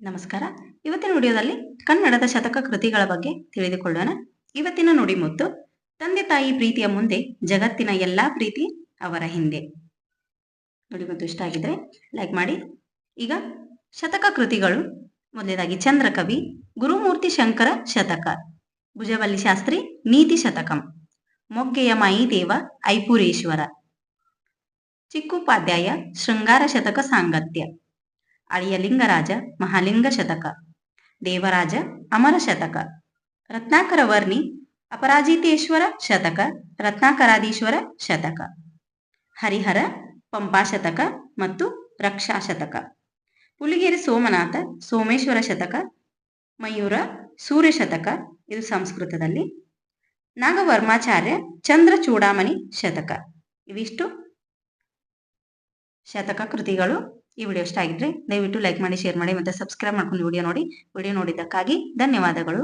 ನಮಸ್ಕಾರ. ಇವತ್ತಿನ ವಿಡಿಯೋದಲ್ಲಿ ಕನ್ನಡದ ಶತಕ ಕೃತಿಗಳ ಬಗ್ಗೆ ತಿಳಿದುಕೊಳ್ಳೋಣ. ಇವತ್ತಿನ ನುಡಿಮುತ್ತು, ತಂದೆ ತಾಯಿ ಪ್ರೀತಿಯ ಮುಂದೆ ಜಗತ್ತಿನ ಎಲ್ಲಾ ಪ್ರೀತಿ ಅವರ ಹಿಂದೆ. ನುಡಿಮುತ್ತು ಇಷ್ಟ ಆಗಿದ್ರೆ ಲೈಕ್ ಮಾಡಿ. ಈಗ ಶತಕ ಕೃತಿಗಳು, ಮೊದಲನೇದಾಗಿ ಚಂದ್ರಕವಿ, ಗುರುಮೂರ್ತಿ ಶಂಕರ ಶತಕ, ಭುಜವಲ್ಲಿ ಶಾಸ್ತ್ರಿ ನೀತಿ ಶತಕಂ, ಮೊಗ್ಗೆಯ ಮಾಯಿ ದೇವ ಐಪುರೇಶ್ವರ, ಚಿಕ್ಕುಪಾಧ್ಯಾಯ ಶೃಂಗಾರ ಶತಕ ಸಾಂಗತ್ಯ. ಅಳಿಯ ಲಿಂಗರಾಜ, ಮಹಾಲಿಂಗ ಶತಕ, ದೇವರಾಜ, ಅಮರ ಶತಕ, ರತ್ನಾಕರ ವರ್ಣಿ, ಅಪರಾಜಿತೇಶ್ವರ ಶತಕ ರತ್ನಾಕರಾದೀಶ್ವರ ಶತಕ, ಹರಿಹರ, ಪಂಪಾ ಶತಕ ಮತ್ತು ರಕ್ಷಾ ಶತಕ, ಪುಲಿಗೆರೆ ಸೋಮನಾಥ, ಸೋಮೇಶ್ವರ ಶತಕ, ಮಯೂರ, ಸೂರ್ಯ ಶತಕ, ಇದು ಸಂಸ್ಕೃತದಲ್ಲಿ, ನಾಗವರ್ಮಾಚಾರ್ಯ, ಚಂದ್ರ ಚೂಡಾಮಣಿ ಶತಕ, ಇವಿಷ್ಟು ಶತಕ ಕೃತಿಗಳು. ಈ ವಿಡಿಯೋ ಇಷ್ಟ ಆಗಿದ್ರೆ ದಯವಿಟ್ಟು ಲೈಕ್ ಮಾಡಿ ಶೇರ್ ಮಾಡಿ ಮತ್ತೆ ಸಬ್ಸ್ಕ್ರೈಬ್ ಮಾಡ್ಕೊಂಡು ವಿಡಿಯೋ ನೋಡಿ. ವಿಡಿಯೋ ನೋಡಿದ್ದಕ್ಕಾಗಿ ಧನ್ಯವಾದಗಳು.